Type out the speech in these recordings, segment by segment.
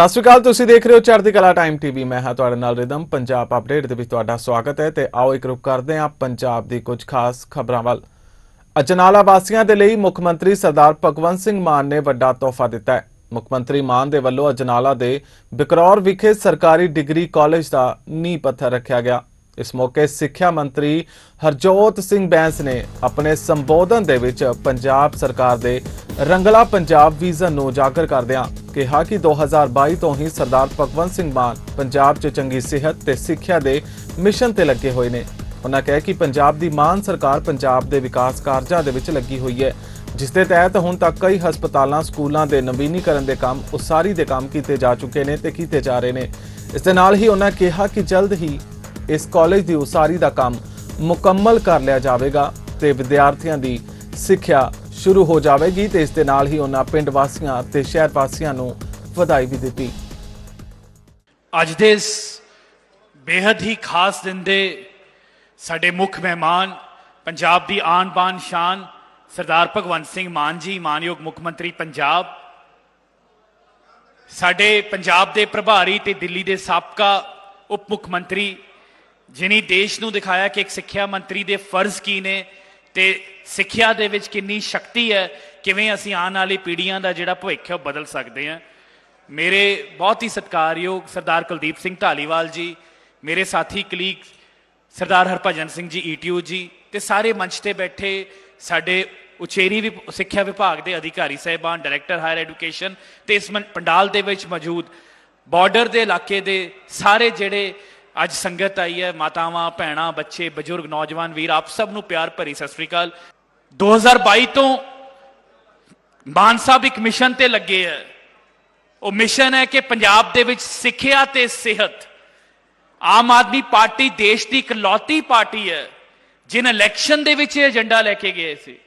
ਸਤਿ ਸ਼੍ਰੀ ਅਕਾਲ, ਤੁਸੀਂ ਦੇਖ ਰਹੇ ਹੋ ਚੜ੍ਹਦੀ ਕਲਾ ਟਾਈਮ ਟੀਵੀ ਮੈਂ ਹਾਂ ਤੁਹਾਡੇ ਨਾਲ ਰਿਦਮ। ਪੰਜਾਬ ਅਪਡੇਟ ਦੇ ਵਿੱਚ ਤੁਹਾਡਾ ਸਵਾਗਤ ਹੈ ਤੇ ਆਓ ਇੱਕ ਰੁਕ ਕਰਦੇ ਹਾਂ ਪੰਜਾਬ ਦੀ ਕੁਝ ਖਾਸ ਖਬਰਾਂ ਵੱਲ। ਅਜਨਾਲਾ ਵਾਸੀਆਂ ਦੇ ਲਈ ਮੁੱਖ ਮੰਤਰੀ ਸਰਦਾਰ ਭਗਵੰਤ ਸਿੰਘ ਮਾਨ ਨੇ ਵੱਡਾ ਤੋਹਫਾ ਦਿੱਤਾ ਹੈ। ਮੁੱਖ ਮੰਤਰੀ ਮਾਨ ਦੇ ਵੱਲੋਂ ਅਜਨਾਲਾ ਦੇ ਬਿਕਰੌਰ ਵਿਖੇ ਸਰਕਾਰੀ ਡਿਗਰੀ ਕਾਲਜ ਦਾ ਨੀਂਹ ਪੱਥਰ ਰੱਖਿਆ ਗਿਆ। ਇਸ ਮੌਕੇ ਸਿੱਖਿਆ ਮੰਤਰੀ ਹਰਜੋਤ ਸਿੰਘ ਬੈਂਸ ਨੇ ਆਪਣੇ ਸੰਬੋਧਨ ਦੇ ਵਿੱਚ ਪੰਜਾਬ ਸਰਕਾਰ ਦੇ ਰੰਗਲਾ ਪੰਜਾਬ ਵਿਜ਼ਨ ਨੂੰ ਉਜਾਗਰ ਕਰਦਿਆਂ ਕਿਹਾ ਕਿ 2022 ਤੋਂ ਹੀ ਸਰਦਾਰ ਭਗਵੰਤ ਸਿੰਘ ਮਾਨ ਪੰਜਾਬ 'ਚ ਚੰਗੀ ਸਿਹਤ ਤੇ ਸਿੱਖਿਆ ਦੇ ਮਿਸ਼ਨ ਤੇ ਲੱਗੇ ਹੋਏ ਨੇ। ਉਹਨਾਂ ਕਿਹਾ ਕਿ ਪੰਜਾਬ ਦੀ ਮਾਨ ਸਰਕਾਰ ਪੰਜਾਬ ਦੇ ਵਿਕਾਸ ਕਾਰਜਾਂ ਦੇ ਵਿੱਚ ਲੱਗੀ ਹੋਈ ਹੈ, ਜਿਸ ਦੇ ਤਹਿਤ ਹੁਣ ਤੱਕ ਕਈ ਹਸਪਤਾਲਾਂ, ਸਕੂਲਾਂ ਦੇ ਨਵੀਨੀਕਰਨ ਦੇ ਕੰਮ, ਉਸਾਰੀ ਦੇ ਕੰਮ ਕੀਤੇ ਜਾ ਚੁੱਕੇ ਨੇ ਤੇ ਕੀਤੇ ਜਾ ਰਹੇ ਨੇ। ਇਸ ਦੇ ਨਾਲ ਹੀ ਉਹਨਾਂ ਕਿਹਾ ਕਿ ਜਲਦ ਹੀ ਇਸ ਕਾਲਜ ਦੀ ਉਸਾਰੀ ਦਾ ਕੰਮ ਮੁਕੰਮਲ ਕਰ ਲਿਆ ਜਾਵੇਗਾ ਤੇ ਵਿਦਿਆਰਥੀਆਂ ਦੀ ਸਿੱਖਿਆ ਸ਼ੁਰੂ ਹੋ ਜਾਵੇਗੀ ਤੇ ਇਸ ਦੇ ਨਾਲ ਹੀ ਉਹਨਾਂ ਪਿੰਡ ਵਾਸੀਆਂ ਤੇ ਸ਼ਹਿਰ ਵਾਸੀਆਂ ਨੂੰ ਵਧਾਈ ਵੀ ਦਿੱਤੀ। ਅੱਜ ਦੇ ਇਸ ਬੇहद ਹੀ ਖਾਸ ਦਿਨ ਦੇ ਸਾਡੇ ਮੁੱਖ ਮਹਿਮਾਨ, ਪੰਜਾਬ ਦੀ ਆਨ ਬਾਨ ਸ਼ਾਨ ਸਰਦਾਰ ਭਗਵੰਤ ਸਿੰਘ ਮਾਨ ਜੀ, ਮਾਨਯੋਗ ਮੁੱਖ ਮੰਤਰੀ ਪੰਜਾਬ, ਸਾਡੇ ਪੰਜਾਬ ਦੇ ਪ੍ਰਭਾਰੀ ਤੇ ਦਿੱਲੀ ਦੇ ਸਾਬਕਾ ਉਪ ਮੁੱਖ ਮੰਤਰੀ ਜਿਨੀ ਦੇਸ਼ ਨੂੰ ਦਿਖਾਇਆ ਕਿ ਇੱਕ ਸਿੱਖਿਆ ਮੰਤਰੀ ਦੇ ਫਰਜ਼ ਕੀ ਨੇ ਤੇ ਸਿੱਖਿਆ ਦੇ ਵਿੱਚ ਕਿੰਨੀ ਸ਼ਕਤੀ ਹੈ, ਕਿਵੇਂ ਅਸੀਂ ਆਉਣ ਵਾਲੀ ਪੀੜ੍ਹੀਆਂ ਦਾ ਜਿਹੜਾ ਭਵਿੱਖ ਹੈ ਉਹ ਬਦਲ ਸਕਦੇ ਹਾਂ। ਮੇਰੇ ਬਹੁਤ ਹੀ ਸਤਿਕਾਰਯੋਗ ਸਰਦਾਰ ਕੁਲਦੀਪ ਸਿੰਘ ਢਾਲੀਵਾਲ ਜੀ, ਮੇਰੇ ਸਾਥੀ ਕਲੀਗ ਸਰਦਾਰ ਹਰਭਜਨ ਸਿੰਘ ਜੀ ਈਟੀਓ ਜੀ ਤੇ ਸਾਰੇ ਮੰਚ ਤੇ ਬੈਠੇ ਸਾਡੇ ਉਚੇਰੀ ਵੀ, ਸਿੱਖਿਆ ਵਿਭਾਗ ਦੇ ਅਧਿਕਾਰੀ ਸਹਿਬਾਨ, ਡਾਇਰੈਕਟਰ ਹਾਇਰ ਐਜੂਕੇਸ਼ਨ ਤੇ ਇਸ ਮੰ- ਪੰਡਾਲ ਦੇ ਵਿੱਚ ਮੌਜੂਦ ਬਾਰਡਰ ਦੇ ਇਲਾਕੇ ਦੇ ਸਾਰੇ ਜਿਹੜੇ ਅੱਜ ਸੰਗਤ ਆਈ ਹੈ, ਮਾਤਾਵਾਂ, ਭੈਣਾਂ, ਬੱਚੇ, ਬਜ਼ੁਰਗ, ਨੌਜਵਾਨ ਵੀਰ, ਆਪ ਸਭ ਨੂੰ ਪਿਆਰ ਭਰੀ ਸਤਿ ਸ੍ਰੀ ਅਕਾਲ। 2022 ਤੋਂ ਮਾਨ ਸਾਹਿਬ ਇੱਕ ਮਿਸ਼ਨ ਤੇ ਲੱਗੇ ਹੈ। ਉਹ ਮਿਸ਼ਨ ਹੈ ਕਿ ਪੰਜਾਬ ਦੇ ਵਿੱਚ ਸਿੱਖਿਆ ਤੇ ਸਿਹਤ, ਆਮ ਆਦਮੀ ਪਾਰਟੀ ਦੇਸ਼ ਦੀ ਇਕਲੌਤੀ ਪਾਰਟੀ ਹੈ, ਜਿਨ ਇਲੈਕਸ਼ਨ ਦੇ ਵਿੱਚ ਇਹ ਏਜੰਡਾ ਲੈ ਕੇ ਗਏ ਸੀ।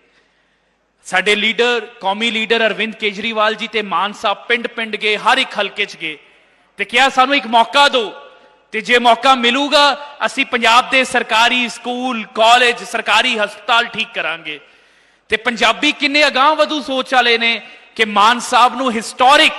ਸਾਡੇ ਲੀਡਰ, ਕੌਮੀ ਲੀਡਰ ਅਰਵਿੰਦ ਕੇਜਰੀਵਾਲ ਜੀ ਤੇ ਮਾਨ ਸਾਹਿਬ ਪਿੰਡ ਪਿੰਡ ਗਏ, ਹਰ ਇੱਕ ਹਲਕੇ 'ਚ ਗਏ। ਤੇ ਕਿਹਾ ਸਾਨੂੰ ਇੱਕ ਮੌਕਾ ਦਿਓ ਤੇ ਜੇ ਮੌਕਾ ਮਿਲੂਗਾ, ਅਸੀਂ ਪੰਜਾਬ ਦੇ ਸਰਕਾਰੀ ਸਕੂਲ, ਕਾਲਜ, ਸਰਕਾਰੀ ਹਸਪਤਾਲ ਠੀਕ ਕਰਾਂਗੇ। ਤੇ ਪੰਜਾਬੀ ਕਿੰਨੇ ਅਗਾਹ ਵਧੂ ਸੋਚ ਵਾਲੇ ਨੇ ਕਿ ਮਾਨ ਸਾਹਿਬ ਨੂੰ ਹਿਸਟੋਰਿਕ,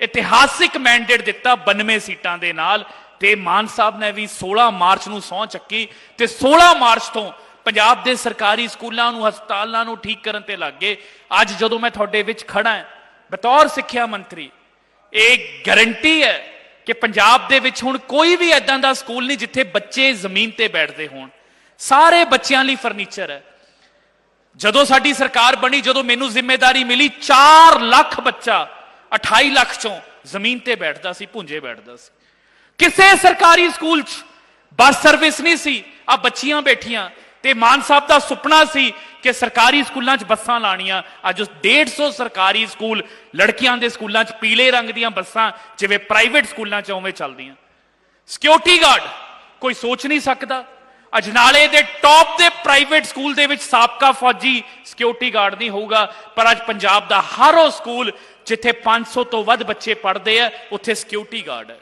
ਇਤਿਹਾਸਿਕ ਮੈਂਡੇਟ ਦਿੱਤਾ 92 ਸੀਟਾਂ ਦੇ ਨਾਲ। ਤੇ ਮਾਨ ਸਾਹਿਬ ਨੇ ਵੀ 16 ਮਾਰਚ ਨੂੰ ਸਹੁੰ ਚੱਕੀ ਤੇ 16 ਮਾਰਚ ਤੋਂ ਪੰਜਾਬ ਦੇ ਸਰਕਾਰੀ ਸਕੂਲਾਂ ਨੂੰ, ਹਸਪਤਾਲਾਂ ਨੂੰ ਠੀਕ ਕਰਨ ਤੇ ਲੱਗ ਗਏ। ਅੱਜ ਜਦੋਂ ਮੈਂ ਤੁਹਾਡੇ ਵਿੱਚ ਖੜਾ ਹਾਂ ਬਤੌਰ ਸਿੱਖਿਆ ਮੰਤਰੀ, ਇਹ ਗਾਰੰਟੀ ਹੈ ਕਿ ਪੰਜਾਬ ਦੇ ਵਿੱਚ ਹੁਣ ਕੋਈ ਵੀ ਐਦਾਂ ਦਾ ਸਕੂਲ ਨਹੀਂ ਜਿੱਥੇ ਬੱਚੇ ਜ਼ਮੀਨ ਤੇ ਬੈਠਦੇ ਹੋਣ। ਸਾਰੇ ਬੱਚਿਆਂ ਲਈ ਫਰਨੀਚਰ ਹੈ। ਜਦੋਂ ਸਾਡੀ ਸਰਕਾਰ ਬਣੀ, ਜਦੋਂ ਮੈਨੂੰ ਜ਼ਿੰਮੇਵਾਰੀ ਮਿਲੀ 4 ਲੱਖ ਬੱਚਾ 28 ਲੱਖ ਚੋਂ ਜ਼ਮੀਨ ਤੇ ਬੈਠਦਾ ਸੀ, ਭੁੰਜੇ ਬੈਠਦਾ ਸੀ। ਕਿਸੇ ਸਰਕਾਰੀ ਸਕੂਲ 'ਚ ਬੱਸ ਸਰਵਿਸ ਨਹੀਂ ਸੀ। ਆ ਬੱਚੀਆਂ ਬੈਠੀਆਂ ਤੇ ਮਾਨ ਸਾਹਿਬ ਦਾ ਸੁਪਨਾ ਸੀ ਕਿ ਸਰਕਾਰੀ ਸਕੂਲਾਂ 'ਚ ਬੱਸਾਂ ਲਾਣੀਆਂ ਅੱਜ ਉਸ 150 ਸਰਕਾਰੀ ਸਕੂਲ ਲੜਕੀਆਂ ਦੇ ਸਕੂਲਾਂ 'ਚ ਪੀਲੇ ਰੰਗ ਦੀਆਂ ਬੱਸਾਂ ਜਿਵੇਂ ਪ੍ਰਾਈਵੇਟ ਸਕੂਲਾਂ 'ਚ ਉਵੇਂ ਚੱਲਦੀਆਂ। ਸਿਕਿਉਰਿਟੀ ਗਾਰਡ ਕੋਈ ਸੋਚ ਨਹੀਂ ਸਕਦਾ। ਅਜਨਾਲੇ ਦੇ ਟੌਪ ਦੇ ਪ੍ਰਾਈਵੇਟ ਸਕੂਲ ਦੇ ਵਿੱਚ ਸਾਬਕਾ ਫੌਜੀ ਸਿਕਿਉਰਿਟੀ ਗਾਰਡ ਨਹੀਂ ਹੋਊਗਾ, ਪਰ ਅੱਜ ਪੰਜਾਬ ਦਾ ਹਰ ਉਹ ਸਕੂਲ ਜਿੱਥੇ 500 ਤੋਂ ਵੱਧ ਬੱਚੇ ਪੜ੍ਹਦੇ ਆ, ਉੱਥੇ ਸਿਕਿਉਰਿਟੀ ਗਾਰਡ ਹੈ।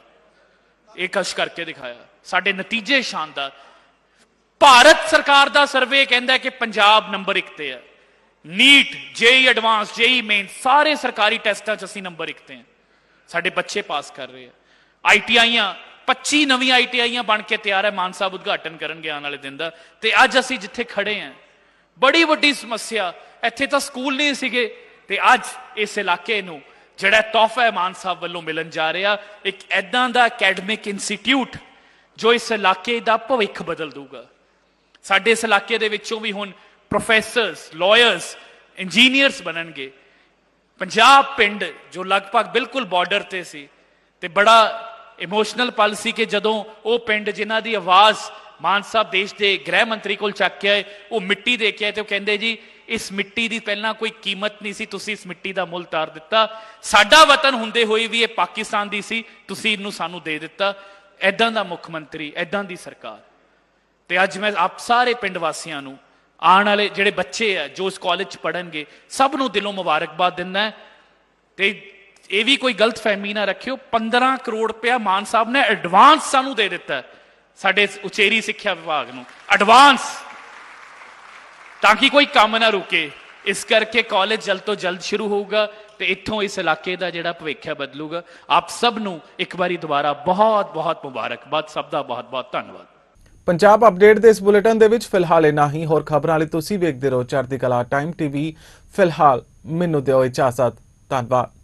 ਇਹ ਕਸ਼ ਕਰਕੇ ਦਿਖਾਇਆ। ਸਾਡੇ ਨਤੀਜੇ ਸ਼ਾਨਦਾਰ। ਭਾਰਤ ਸਰਕਾਰ ਦਾ ਸਰਵੇ ਕਹਿੰਦਾ ਕਿ ਪੰਜਾਬ ਨੰਬਰ 1 ਤੇ ਹੈ। NEET, JEE advance, JEE main, ਸਾਰੇ ਸਰਕਾਰੀ ਟੈਸਟਾਂ 'ਚ ਅਸੀਂ ਨੰਬਰ 1 ਤੇ ਹਾਂ। ਸਾਡੇ ਬੱਚੇ ਪਾਸ ਕਰ ਰਹੇ ਆ। ਆਈਟੀਆਈਆਂ 25 ਨਵੀਆਂ ਆਈਟੀਆਈਆਂ ਬਣ ਕੇ ਤਿਆਰ ਹੈ, ਮਾਨ ਸਾਹਿਬ ਉਦਘਾਟਨ ਕਰਨਗੇ ਆਉਣ ਵਾਲੇ ਦਿਨ ਦਾ। ਤੇ ਅੱਜ ਅਸੀਂ ਜਿੱਥੇ ਖੜੇ ਆਂ ਬੜੀ ਵੱਡੀ ਸਮੱਸਿਆ, ਇੱਥੇ ਤਾਂ ਸਕੂਲ ਨਹੀਂ ਸੀਗੇ। ਤੇ ਅੱਜ ਇਸ ਇਲਾਕੇ ਨੂੰ ਜਿਹੜਾ ਤੋਹਫਾ ਹੈ, ਮਾਨ ਸਾਹਿਬ ਵੱਲੋਂ ਮਿਲਣ ਜਾ ਰਿਹਾ, ਇੱਕ ਐਦਾਂ ਦਾ ਅਕੈਡਮਿਕ ਇੰਸਟੀਚਿਊਟ ਜੋ ਇਸ ਇਲਾਕੇ ਦਾ ਭਵਿੱਖ ਬਦਲ ਦੂਗਾ ਸਾਡੇ ਇਸ ਇਲਾਕੇ ਦੇ ਵਿੱਚੋਂ ਵੀ ਹੁਣ ਪ੍ਰੋਫੈਸਰਸ ਲਾਇਰਸ ਇੰਜੀਨੀਅਰਸ ਬਣਨਗੇ। ਪੰਜਾਬ ਪਿੰਡ ਜੋ ਲਗਭਗ ਬਿਲਕੁਲ ਬਾਰਡਰ ਤੇ ਸੀ ਤੇ ਬੜਾ ਇਮੋਸ਼ਨਲ ਪਲ ਸੀ ਕਿ ਜਦੋਂ ਉਹ ਪਿੰਡ ਜਿਨ੍ਹਾਂ ਦੀ ਆਵਾਜ਼ ਮਾਨ ਸਾਹਿਬ ਦੇਸ਼ ਦੇ ਗ੍ਰਹਿ ਮੰਤਰੀ ਕੋਲ ਚੱਕ ਕੇ ਆਏ, ਉਹ ਮਿੱਟੀ ਦੇ ਕੇ ਆਏ ਤੇ ਉਹ ਕਹਿੰਦੇ ਜੀ, ਇਸ ਮਿੱਟੀ ਦੀ ਪਹਿਲਾਂ ਕੋਈ ਕੀਮਤ ਨਹੀਂ ਸੀ, ਤੁਸੀਂ ਇਸ ਮਿੱਟੀ ਦਾ ਮੁੱਲ ਤਾਰ ਦਿੱਤਾ। ਸਾਡਾ ਵਤਨ ਹੁੰਦੇ ਹੋਏ ਵੀ ਇਹ ਪਾਕਿਸਤਾਨ ਦੀ ਸੀ, ਤੁਸੀਂ ਇਹਨੂੰ ਸਾਨੂੰ ਦੇ ਦਿੱਤਾ। ਐਦਾਂ ਦਾ ਮੁੱਖ ਮੰਤਰੀ ਐਦਾਂ ਦੀ ਸਰਕਾਰ। ਤੇ ਅੱਜ ਮੈਂ ਆਪ ਸਾਰੇ ਪਿੰਡ ਵਾਸੀਆਂ ਨੂੰ ਆਉਣ ਵਾਲੇ ਜਿਹੜੇ ਬੱਚੇ ਆ, ਜੋ ਇਸ ਕਾਲਜ ਚ ਪੜਨਗੇ ਸਭ ਨੂੰ ਦਿਲੋਂ ਮੁਬਾਰਕਬਾਦ ਦਿੰਦਾ ਹੈ। ਤੇ ਇਹ ਵੀ ਕੋਈ ਗਲਤ ਫਹਿਮੀ ਨਾ ਰੱਖਿਓ 15 ਕਰੋੜ ਰੁਪਇਆ ਮਾਨ ਸਾਹਿਬ ਨੇ ਐਡਵਾਂਸ ਸਾਨੂੰ ਦੇ ਦਿੱਤਾ ਸਾਡੇ ਉਚੇਰੀ ਸਿੱਖਿਆ ਵਿਭਾਗ ਨੂੰ। ਐਡਵਾਂਸ ਤਾਂ ਕਿ ਕੋਈ ਕੰਮ ਨਾ ਰੁਕੇ। ਇਸ ਕਰਕੇ ਕਾਲਜ ਜਲਦ ਤੋਂ ਜਲਦ ਸ਼ੁਰੂ ਹੋਊਗਾ ਤੇ ਇੱਥੋਂ ਇਸ ਇਲਾਕੇ ਦਾ ਜਿਹੜਾ ਭਵਿੱਖ ਹੈ ਬਦਲੂਗਾ। ਆਪ ਸਭ ਨੂੰ ਇੱਕ ਵਾਰੀ ਦੁਬਾਰਾ ਬਹੁਤ ਬਹੁਤ ਮੁਬਾਰਕਬਾਦ, ਸਭ ਦਾ ਬਹੁਤ ਬਹੁਤ ਧੰਨਵਾਦ। ਪੰਜਾਬ ਅਪਡੇਟ ਦੇ ਇਸ ਬੁਲੇਟਿਨ ਦੇ ਵਿੱਚ ਫਿਲਹਾਲ ਇਨਾ ਹੀ। ਹੋਰ ਖਬਰਾਂ ਲਈ ਤੁਸੀਂ ਵੇਖਦੇ ਰਹੋ ਚੜ੍ਹਦੀ ਕਲਾ ਟਾਈਮ ਟੀਵੀ। ਫਿਲਹਾਲ ਮੈਨੂੰ ਦਿਓ ਇਜਾਜ਼ਤ। ਧੰਨਵਾਦ।